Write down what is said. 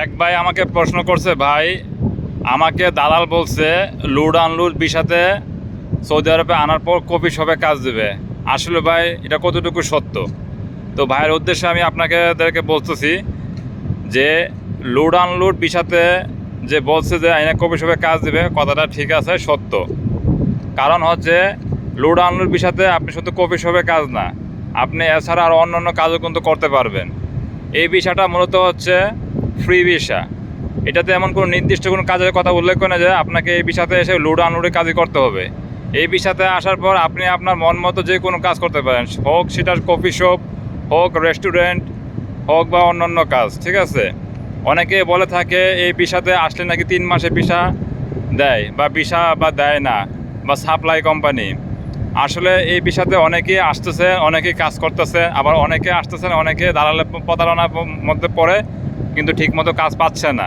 এক ভাই আমাকে প্রশ্ন করছে, ভাই, আমাকে দালাল বলছে লুড আনলুড বিষাতে সৌদি আরবে আনার পর কপি শপে কাজ দেবে। আসলে ভাই, এটা কতটুকু সত্য? তো ভাইয়ের উদ্দেশ্যে আমি আপনাকে বলতেছি যে, লুড আনলুড বিষাতে যে বলছে যে আইনে কপি শপে কাজ দেবে, কথাটা ঠিক আছে, সত্য। কারণ হচ্ছে, লুড আনলুড বিষাতে আপনি শুধু কপি শপে কাজ না, আপনি এছাড়া আর অন্য অন্য কাজও কিন্তু করতে পারবেন। এই বিষয়টা মূলত হচ্ছে ফ্রি ভিসা এটাতে এমন কোনো নির্দিষ্ট কোনো কাজের কথা উল্লেখ করে যে আপনাকে এই বিষাতে এসে লুড আনলুডের কাজই করতে হবে। এই বিষাতে আসার পর আপনি আপনার মন মতো যে কোনো কাজ করতে পারেন, হোক সেটা কফি শপ, হোক রেস্টুরেন্ট, হোক বা অন্য অন্য কাজ, ঠিক আছে? অনেকে বলে থাকে এই বিষাতে আসলে নাকি তিন মাসে ভিসা দেয় বা ভিসা বা দেয় না, বা সাপ্লাই কোম্পানি। আসলে এই বিষয়তে অনেকেই আসতেছে, অনেকেই কাজ করতেছে, আবার অনেকে আসতেছে না, অনেকে দালালের প্রতারণার মধ্যে পড়ে কিন্তু ঠিকমতো কাজ পাচ্ছে না।